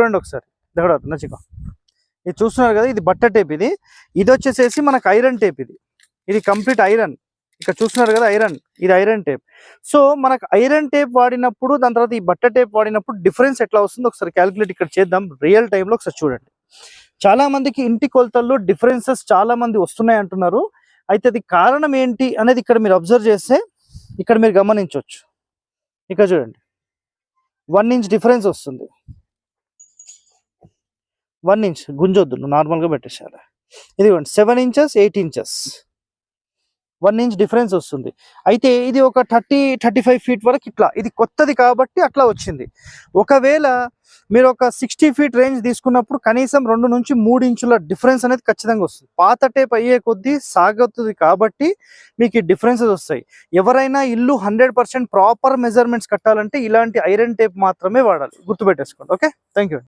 చూడండి ఒకసారి. దగ్గర నచ్చిక. ఇది చూస్తున్నారు కదా ఇది బట్ట టేప్ ఇది. ఇది వచ్చేసేసి మనకు ఐరన్ టేప్ ఇది. ఇది కంప్లీట్ ఐరన్. ఇక్కడ చూస్తున్నారు కదా ఐరన్. ఇది ఐరన్ టేప్. సో మనకు ఐరన్ టేప్ వాడినప్పుడు దాని తర్వాత ఈ బట్ట టేప్ వాడినప్పుడు డిఫరెన్స్ ఎట్లా వస్తుందో ఒకసారి క్యాలిక్యులేట్ ఇక్కడ చేద్దాం. రియల్ టైంలో ఒకసారి చూడండి. చాలా మందికి ఇంటి కొలతల్లో డిఫరెన్సెస్ చాలా మంది వస్తున్నాయి అంటున్నారు. అయితే అది కారణం ఏంటి అనేది ఇక్కడ మీరు అబ్జర్వ్ చేస్తే ఇక్కడ మీరు గమనించవచ్చు. ఇక్కడ చూడండి. వన్ ఇంచ్ డిఫరెన్స్ వస్తుంది. వన్ ఇంచ్ గుంజొద్దు నువ్వు నార్మల్గా పెట్టేసారు ఇదిగోండి seven inches eight inches one inch difference వస్తుంది. అయితే ఇది ఒక థర్టీ థర్టీ ఫైవ్ ఫీట్ వరకు ఇట్లా ఇది కొత్తది కాబట్టి అట్లా వచ్చింది. ఒకవేళ మీరు ఒక సిక్స్టీ ఫీట్ రేంజ్ తీసుకున్నప్పుడు కనీసం రెండు నుంచి మూడు ఇంచుల డిఫరెన్స్ అనేది ఖచ్చితంగా వస్తుంది. పాత టేప్ అయ్యే కొద్దీ సాగుతుంది కాబట్టి మీకు ఈ డిఫరెన్సెస్ వస్తాయి. ఎవరైనా ఇల్లు హండ్రెడ్ పర్సెంట్ ప్రాపర్ మెజర్మెంట్స్ కట్టాలంటే ఇలాంటి ఐరన్ టేప్ మాత్రమే వాడాలి. గుర్తుపెట్టేసుకోండి ఓకే థ్యాంక్ యూ